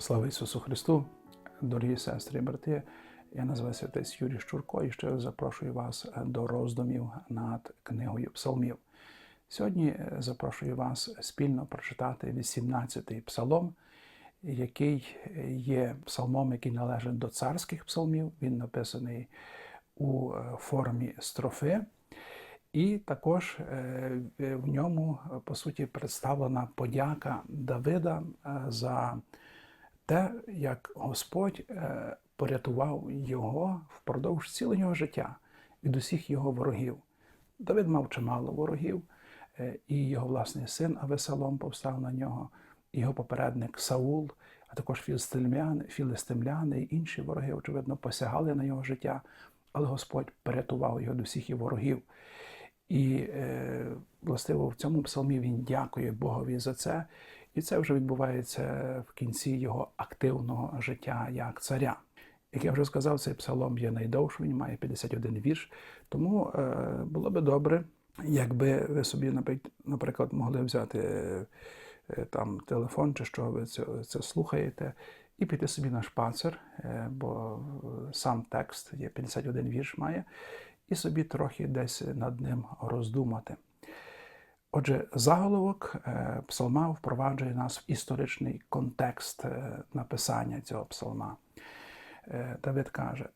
Слава Ісусу Христу, дорогі сестри і брати. Я називаюся отець Юрій Щурко і ще запрошую вас до роздумів над книгою Псалмів. Сьогодні е, запрошую вас спільно прочитати 18-й псалом, який є псалмом, який належить до царських псалмів. Він написаний у е, формі строфи. І також е, в ньому, по суті, представлена подяка Давида е, за те, як Господь е, порятував його впродовж цілого його життя від усіх його ворогів. Давид мав чимало ворогів, е, і його власний син Авесалом повстав на нього, його попередник Саул, а також філистимляни, і інші вороги, очевидно, посягали на його життя, але Господь порятував його від усіх його ворогів. І, е, властиво, в цьому псалмі він дякує Богові за це. І це вже відбувається в кінці його активного життя як царя. Як я вже сказав, цей псалом є найдовший, він має 51 вірш. Тому е, було би добре, якби ви собі, наприклад, могли взяти е, там телефон чи що ви це, це слухаєте, і піти собі на шпацер, е, бо сам текст є 51 вірш має, і собі трохи десь над ним роздумати. Отже, заголовок е, псалма впроваджує нас в історичний контекст е, написання цього псалма. Е, Давид каже,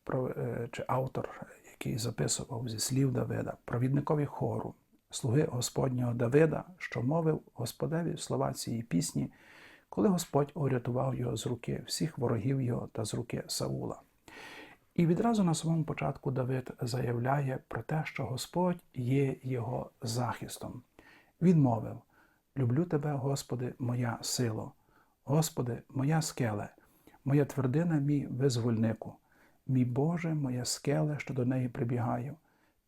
чи автор, який записував зі слів Давида, провідникові хору, слуги Господнього Давида, що мовив Господеві слова цієї пісні, коли Господь урятував його з руки всіх ворогів його та з руки Саула. І відразу на самому початку Давид заявляє про те, що Господь є його захистом. Він мовив: Люблю тебе, Господи, моя сило, Господи, моя скеле, моя твердина, мій визвольнику, мій Боже, моя скеле, що до неї прибігаю,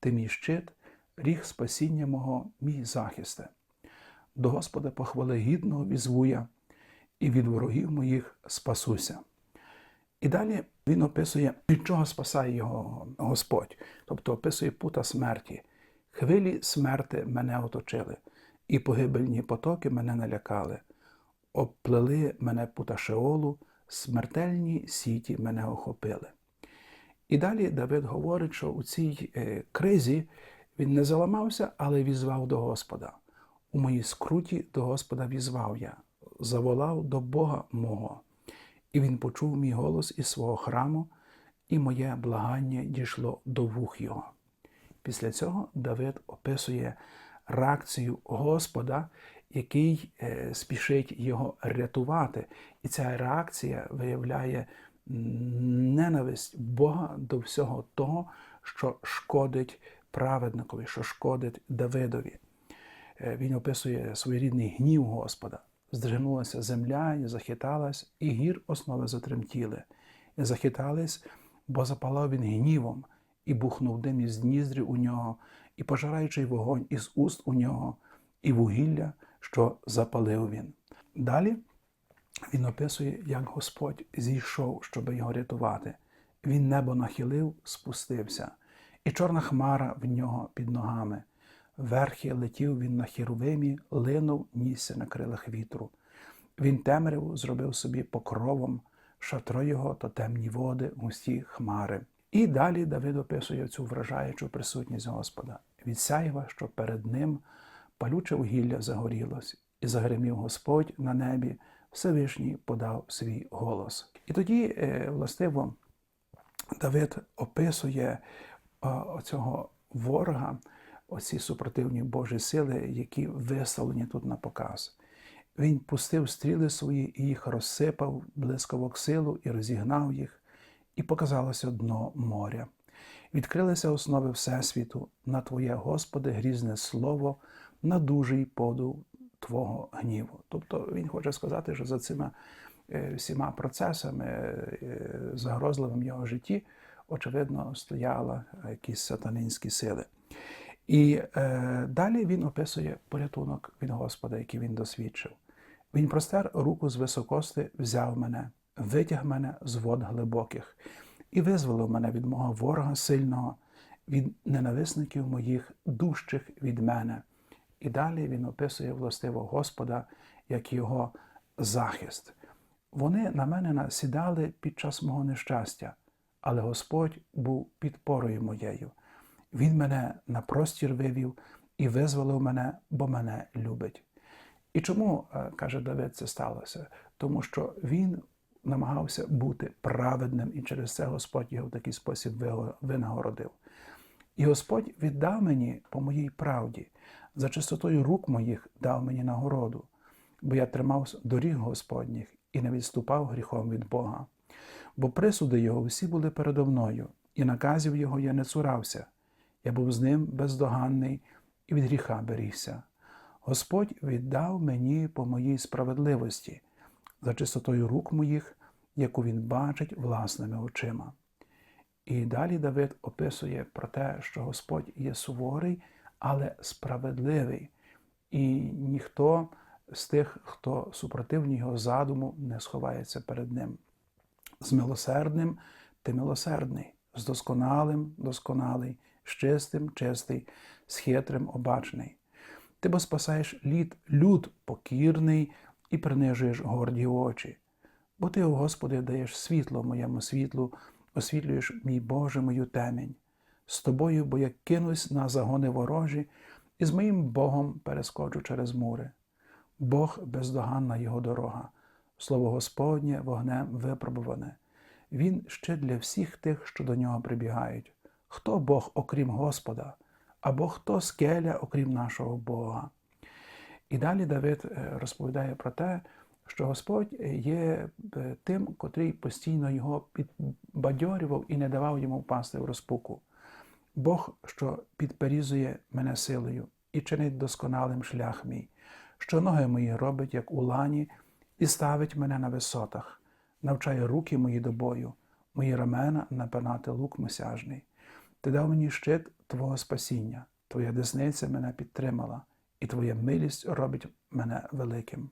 ти мій щит, ріг спасіння мого, мій захисте. До Господа похвали гідного візву я, і від ворогів моїх спасуся. І далі він описує, від чого спасає його Господь, тобто описує пута смерті. Хвилі смерти мене оточили і погибельні потоки мене налякали, обплели мене пута Шеолу, смертельні сіті мене охопили. І далі Давид говорить, що у цій е, кризі він не заламався, але візвав до Господа. У моїй скруті до Господа візвав я, заволав до Бога мого. І він почув мій голос із свого храму, і моє благання дійшло до вух його. Після цього Давид описує реакцію Господа, який е, спішить його рятувати. І ця реакція виявляє ненависть Бога до всього того, що шкодить праведникові, що шкодить Давидові. Е, він описує своєрідний гнів Господа. Здригнулася земля, і захиталась, і гір основи затремтіли, і захитались, бо запалав він гнівом, і бухнув дим із ніздрів у нього, і пожираючий вогонь із уст у нього, і вугілля, що запалив він. Далі він описує, як Господь зійшов, щоб його рятувати. Він небо нахилив, спустився, і чорна хмара в нього під ногами. Верхи летів він на хіровимі, линув, нісся на крилах вітру. Він темряву зробив собі покровом, шатро його то темні води, густі хмари. І далі Давид описує цю вражаючу присутність Господа. Від сяєва, що перед ним палюче вугілля загорілось, і загримів Господь на небі, Всевишній подав свій голос. І тоді, е, властиво, Давид описує цього ворога, оці супротивні Божі сили, які виставлені тут на показ. Він пустив стріли свої і їх розсипав, блискавок силу і розігнав їх і показалося дно моря. Відкрилися основи Всесвіту, на Твоє, Господи, грізне слово, на дужий подув Твого гніву. Тобто він хоче сказати, що за цими е, всіма процесами, е, загрозливим в його житті, очевидно, стояли якісь сатанинські сили. І е, далі він описує порятунок від Господа, який він досвідчив. Він простер руку з високости, взяв мене витяг мене з вод глибоких і визволив мене від мого ворога сильного, від ненависників моїх дужчих від мене. І далі він описує властиво Господа як його захист. Вони на мене насідали під час мого нещастя, але Господь був підпорою моєю. Він мене на простір вивів і визволив мене, бо мене любить. І чому, е, каже Давид, це сталося? Тому що він намагався бути праведним, і через це Господь його в такий спосіб винагородив. І Господь віддав мені по моїй правді, за чистотою рук моїх дав мені нагороду, бо я тримав доріг Господніх і не відступав гріхом від Бога. Бо присуди його всі були передо мною, і наказів його я не цурався. Я був з ним бездоганний і від гріха берігся. Господь віддав мені по моїй справедливості, за чистотою рук моїх, яку він бачить власними очима. І далі Давид описує про те, що Господь є суворий, але справедливий, і ніхто з тих, хто супротивні його задуму, не сховається перед ним. З милосердним ти милосердний, з досконалим досконалий, з чистим чистий, з хитрим обачний. Ти бо спасаєш лід, люд покірний і принижуєш горді очі. Бо ти, о Господи, даєш світло моєму світлу, освітлюєш, мій Боже, мою темінь. З тобою, бо я кинусь на загони ворожі, і з моїм Богом перескочу через мури. Бог бездоганна його дорога, слово Господнє вогнем випробуване. Він ще для всіх тих, що до нього прибігають. Хто Бог, окрім Господа, або хто скеля, окрім нашого Бога? І далі Давид е, розповідає про те, що Господь є е, тим, котрий постійно його підбадьорював і не давав йому впасти в розпуку. Бог, що підперізує мене силою і чинить досконалим шлях мій, що ноги мої робить, як у лані, і ставить мене на висотах, навчає руки мої до бою, мої рамена напинати лук мосяжний. Ти дав мені щит Твого спасіння, Твоя десниця мене підтримала, і Твоя милість робить мене великим.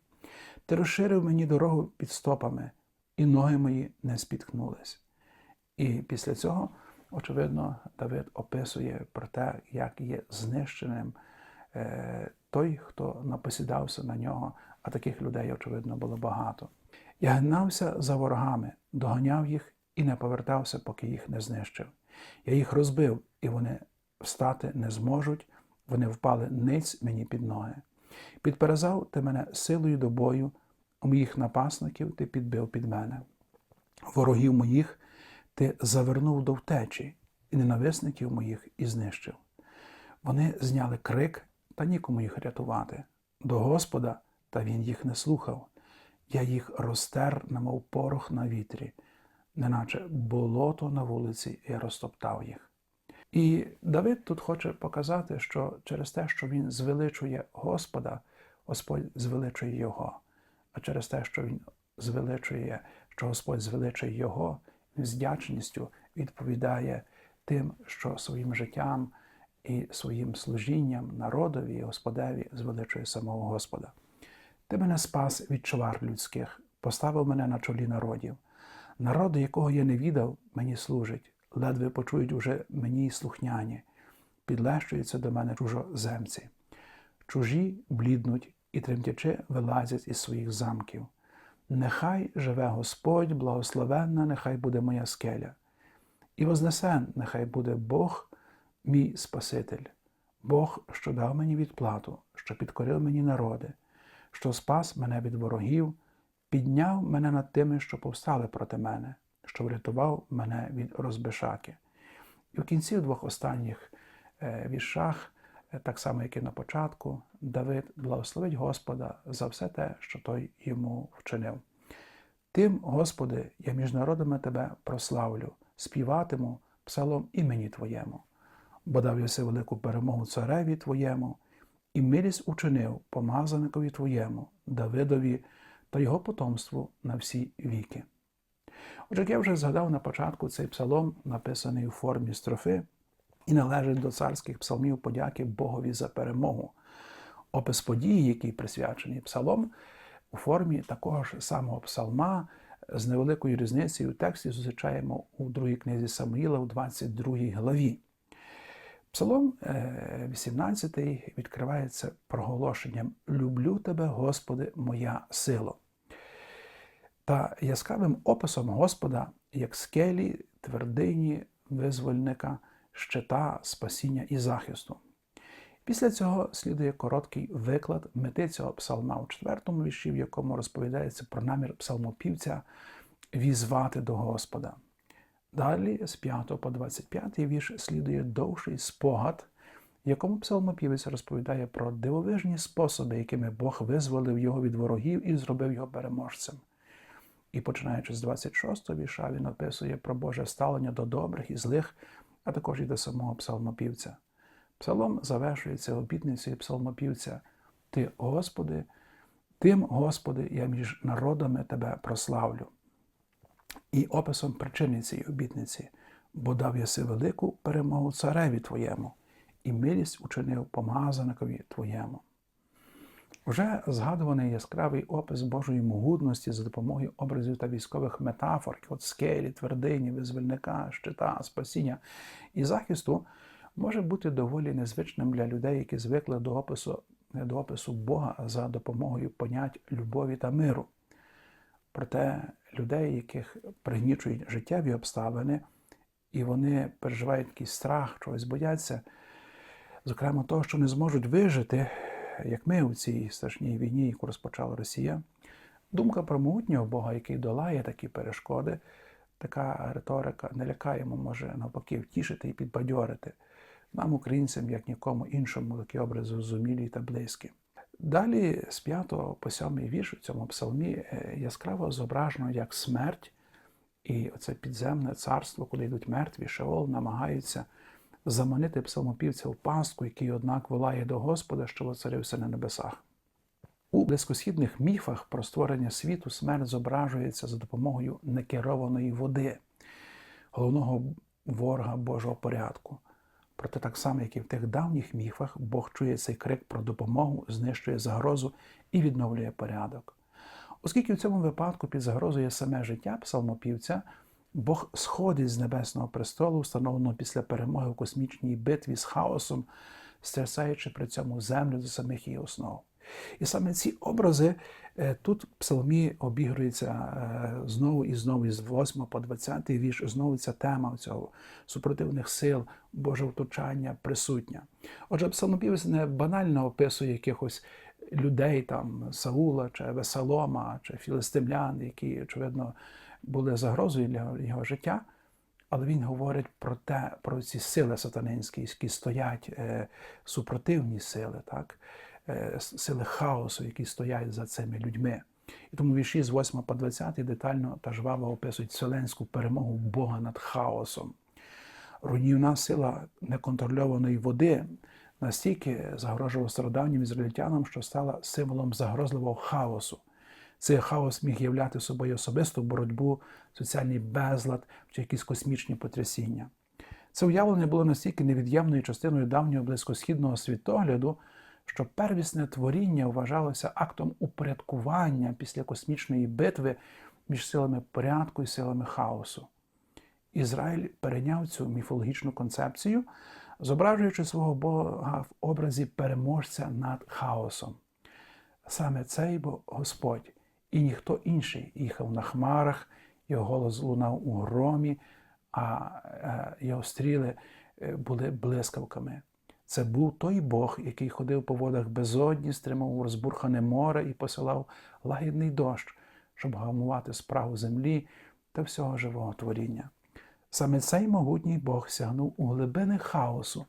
Ти розширив мені дорогу під стопами, і ноги мої не спіткнулись. І після цього, очевидно, Давид описує про те, як є знищеним е, той, хто напосідався на нього, а таких людей, очевидно, було багато. Я гнався за ворогами, доганяв їх і не повертався, поки їх не знищив. Я їх розбив, і вони встати не зможуть, вони впали ниць мені під ноги. Підперезав ти мене силою до бою, моїх напасників ти підбив під мене. Ворогів моїх ти завернув до втечі, і ненависників моїх і знищив. Вони зняли крик, та нікому їх рятувати. До Господа, та він їх не слухав. Я їх розтер, немов порох на вітрі, неначе болото на вулиці, я розтоптав їх. І Давид тут хоче показати, що через те, що він звеличує Господа, Господь звеличує Його. А через те, що він звеличує, що Господь звеличує Його, він з вдячністю відповідає тим, що своїм життям і своїм служінням народові і Господеві звеличує самого Господа. Ти мене спас від чвар людських, поставив мене на чолі народів. Народу, якого я не відав, мені служить, ледве почують уже мені слухняні, підлещуються до мене чужоземці. Чужі бліднуть і тремтячи вилазять із своїх замків. Нехай живе Господь, благословенна, нехай буде моя скеля. І вознесен, нехай буде Бог, мій Спаситель, Бог, що дав мені відплату, що підкорив мені народи, що спас мене від ворогів, підняв мене над тими, що повстали проти мене, що врятував мене від розбишаки. І в кінці двох останніх е, віршах, е, так само, як і на початку, Давид благословить Господа за все те, що той йому вчинив. Тим, Господи, я між народами Тебе прославлю, співатиму псалом імені Твоєму, бо дав єси велику перемогу цареві Твоєму, і милість учинив помазаникові Твоєму, Давидові та його потомству на всі віки. Отже, як я вже згадав на початку, цей псалом написаний у формі строфи і належить до царських псалмів подяки Богові за перемогу. Опис події, який присвячений псалом, у формі такого ж самого псалма з невеликою різницею у тексті зустрічаємо у другій книзі Самуїла у 22 главі. Псалом 18 відкривається проголошенням Люблю тебе, Господи, моя сила. Та яскравим описом Господа як скелі, твердині, визвольника, щита, спасіння і захисту. Після цього слідує короткий виклад мети цього псалма у четвертому вірші, в якому розповідається про намір псалмопівця візвати до Господа. Далі з 5 по 25 вірш слідує довший спогад, якому псалмопівець розповідає про дивовижні способи, якими Бог визволив його від ворогів і зробив його переможцем. І починаючи з 26 вірша, він описує про Боже ставлення до добрих і злих, а також і до самого псалмопівця. Псалом завершується обітницею псалмопівця: Ти, Господи, тим, Господи, я між народами Тебе прославлю. І описом причини цієї обітниці, бо дав єси велику перемогу цареві Твоєму, і милість учинив помазаникові Твоєму. Вже згадуваний яскравий опис Божої могутності за допомогою образів та військових метафор, от скелі, твердині, визвольника, щита, спасіння і захисту, може бути доволі незвичним для людей, які звикли до опису, до опису Бога за допомогою понять любові та миру. Проте людей, яких пригнічують життєві обставини, і вони переживають якийсь страх, чогось бояться, зокрема того, що не зможуть вижити, як ми у цій страшній війні, яку розпочала Росія. Думка про могутнього Бога, який долає такі перешкоди, така риторика не лякаємо, може навпаки втішити і підбадьорити. Нам, українцям, як нікому іншому, такі образи зрозумілі та близькі. Далі з 5 по 7 вірш у цьому псалмі е, яскраво зображено як смерть і оце підземне царство, куди йдуть мертві, Шеол, намагаються заманити псалмопівця в пастку, який, однак, волає до Господа, що воцарився на небесах. У близькосхідних міфах про створення світу смерть зображується за допомогою некерованої води, головного ворога Божого порядку. Проте так само, як і в тих давніх міфах, Бог чує цей крик про допомогу, знищує загрозу і відновлює порядок. Оскільки в цьому випадку під загрозою саме життя псалмопівця, Бог сходить з небесного престолу, встановленого після перемоги в космічній битві з хаосом, стрясаючи при цьому землю до самих її основ. І саме ці образи е, тут в псалмі обігруються е, знову і знову, з 8 по 20 вірш, знову ця тема цього супротивних сил, Боже вточання присутня. Отже, псалмопівець не банально описує якихось людей, там Саула, чи Весалома, чи філистимлян, які, очевидно, були загрозою для його життя. Але він говорить про те, про ці сили сатанинські, які стоять, е, супротивні сили, так? Е, сили хаосу, які стоять за цими людьми. І тому вірші з 8 по 20 детально та жваво описують вселенську перемогу Бога над хаосом. Руйнівна сила неконтрольованої води настільки загрожувала стародавнім ізраїльтянам, що стала символом загрозливого хаосу. Цей хаос міг являти собою особисту боротьбу, соціальний безлад чи якісь космічні потрясіння. Це уявлення було настільки невід'ємною частиною давнього близькосхідного світогляду, що первісне творіння вважалося актом упорядкування після космічної битви між силами порядку і силами хаосу. Ізраїль перейняв цю міфологічну концепцію, зображуючи свого Бога в образі переможця над хаосом. Саме цей Господь і ніхто інший їхав на хмарах, його голос лунав у громі, а е, його стріли е, були блискавками. Це був той Бог, який ходив по водах безодні, стримав розбурхане море і посилав лагідний дощ, щоб гамувати спрагу землі та всього живого творіння. Саме цей могутній Бог сягнув у глибини хаосу,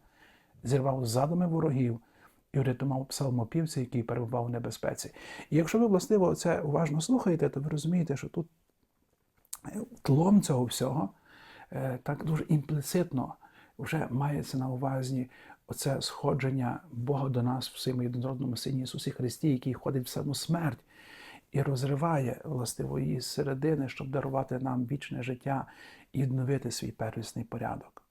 зірвав задуми ворогів і врятував псалмопівця, який перебував у небезпеці. І якщо ви, властиво, це уважно слухаєте, то ви розумієте, що тут тлом цього всього е, так дуже імпліцитно вже мається на увазі оце сходження Бога до нас в своєму єдинородному Сині Ісусі Христі, який ходить в саму смерть і розриває властиво її середини, щоб дарувати нам вічне життя і відновити свій первісний порядок.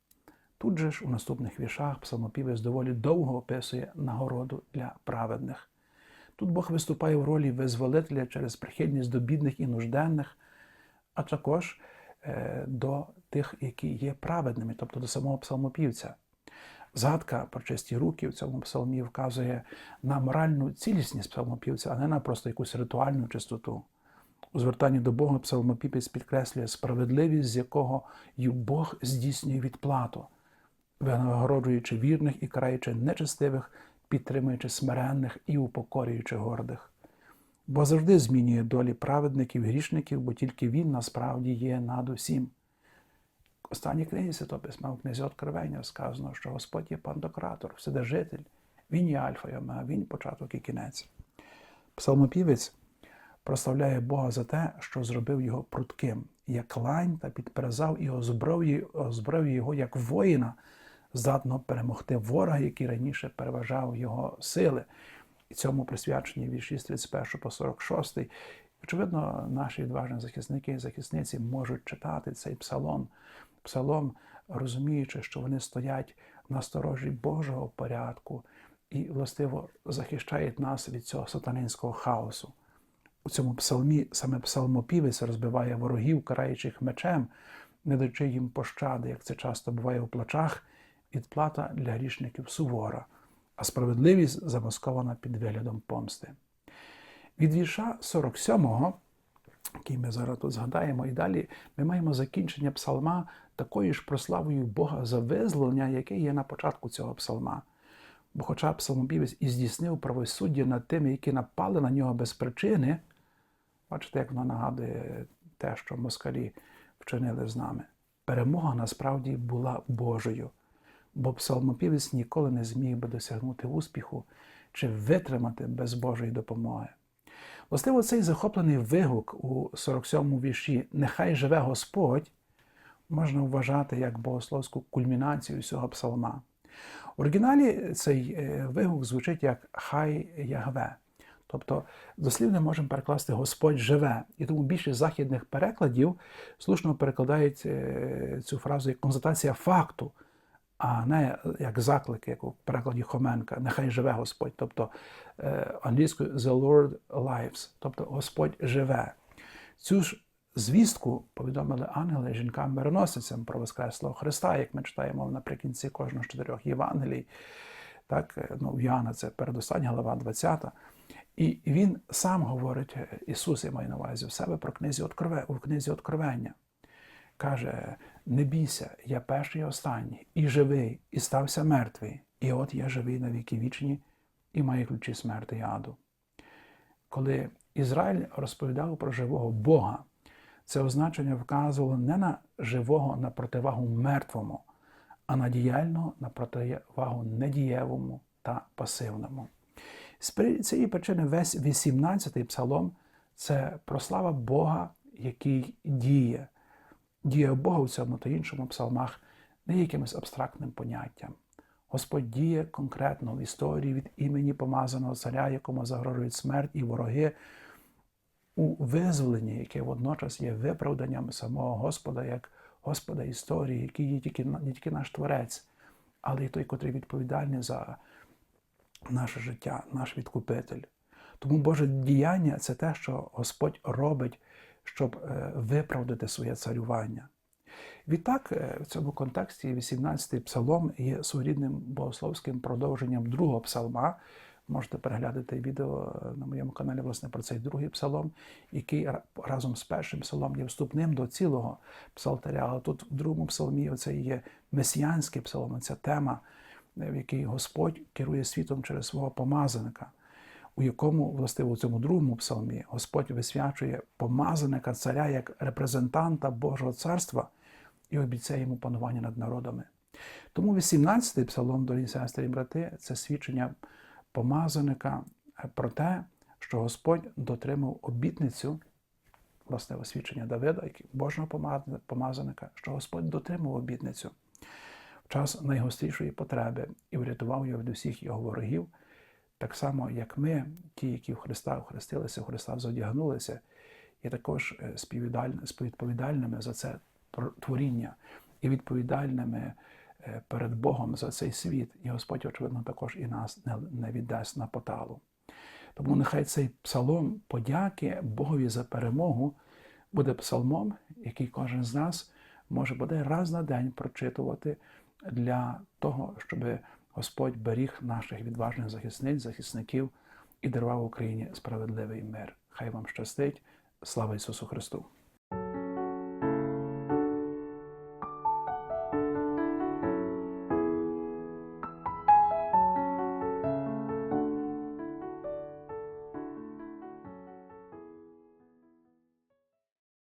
Тут же ж у наступних віршах псалмопівець доволі довго описує нагороду для праведних. Тут Бог виступає в ролі визволителя через прихильність до бідних і нужденних, а також е, до тих, які є праведними, тобто до самого псалмопівця. Згадка про чисті руки в цьому псалмі вказує на моральну цілісність псалмопівця, а не на просто якусь ритуальну чистоту. У звертанні до Бога псалмопіпець підкреслює справедливість, з якого й Бог здійснює відплату, винагороджуючи вірних і караючи нечестивих, підтримуючи смиренних і упокорюючи гордих. Бо завжди змінює долі праведників грішників, бо тільки він насправді є над усім. В останній книзі Святописьма, у книзі Откровення сказано, що Господь є пандократор, вседержитель, Він є Альфа і Омега, Він початок і кінець. Псалмопівець прославляє Бога за те, що зробив його прутким, як лань та підперезав і озброїв його як воїна, здатного перемогти ворога, який раніше переважав його сили. І цьому присвячені вірші з 31 по 46. Очевидно, наші відважні захисники і захисниці можуть читати цей псалом, псалом, розуміючи, що вони стоять на сторожі Божого порядку і, властиво, захищають нас від цього сатанинського хаосу. У цьому псалмі саме псалмопівець розбиває ворогів, караючих мечем, не даючи їм пощади, як це часто буває у плачах, відплата для грішників сувора, а справедливість замаскована під виглядом помсти. Від вірша 47-го, який ми зараз тут згадаємо, і далі ми маємо закінчення псалма такою ж прославою Бога за визволення, яке є на початку цього псалма. Бо, хоча псалмопівець і здійснив правосуддя над тими, які напали на нього без причини, бачите, як воно нагадує те, що москалі вчинили з нами. Перемога насправді була Божою, бо псалмопівець ніколи не зміг би досягнути успіху чи витримати без Божої допомоги. Властиво, цей захоплений вигук у 47-му вірші Нехай живе Господь можна вважати як богословську кульмінацію цього псалма. В оригіналі цей вигук звучить як Хай Ягве. Тобто, дослівно можемо перекласти Господь живе. І тому більшість західних перекладів слушно перекладають цю фразу як констатація факту, а не як заклик, як у перекладі Хоменка, нехай живе Господь. Тобто англійською The Lord lives, тобто Господь живе. Цю ж звістку повідомили ангели жінкам-мироносицям про Воскреслого Христа, як ми читаємо наприкінці кожного з чотирьох Євангелій. Так, ну, в Яна це передостання глава 20. І він сам говорить, Ісус, я маю на увазі, в себе про книзі Открове, у книзі Откровення. Каже: не бійся, я перший і останній, і живий, і стався мертвий. І от я живий на віки вічні і маю ключі смерти і аду. Коли Ізраїль розповідав про живого Бога, це означення вказувало не на живого на противагу мертвому, а на діяльного на противагу недієвому та пасивному. З цієї причини весь 18-й псалом це прослава Бога, який діє. Дія Бога у цьому та іншому псалмах не якимось абстрактним поняттям. Господь діє конкретно в історії від імені помазаного царя, якому загрожують смерть і вороги, у визволенні, яке водночас є виправданням самого Господа, як Господа історії, який є тільки, не тільки наш Творець, але й той, котрий відповідальний за наше життя, наш відкупитель. Тому Боже діяння це те, що Господь робить, щоб виправдати своє царювання. Відтак, в цьому контексті 18-й псалом є своєрідним богословським продовженням другого псалма. Можете переглядати відео на моєму каналі власне, про цей другий псалом, який разом з першим псалом є вступним до цілого псалтаря. Але тут в другому псалмі це є месіянський псалом, ця тема, в якій Господь керує світом через свого помазаника, у якому, властиво, у цьому другому псалмі Господь висвячує помазаника царя як репрезентанта Божого царства і обіцяє йому панування над народами. Тому 18-й псалом, дорогі сестри і брати, це свідчення помазаника про те, що Господь дотримав обітницю, власне, освідчення Давида, Божого помазаника, що Господь дотримав обітницю в час найгострішої потреби і врятував його від усіх його ворогів, так само, як ми, ті, які в Христа охрестилися, в Христа зодягнулися, є також співвідповідальними за це творіння і відповідальними перед Богом за цей світ, і Господь, очевидно, також і нас не віддасть на поталу. Тому нехай цей псалом подяки Богові за перемогу буде псалмом, який кожен з нас може буде раз на день прочитувати для того, щоб Господь беріг наших відважних захисниць, захисників і дарував Україні справедливий мир. Хай вам щастить, Слава Ісусу Христу!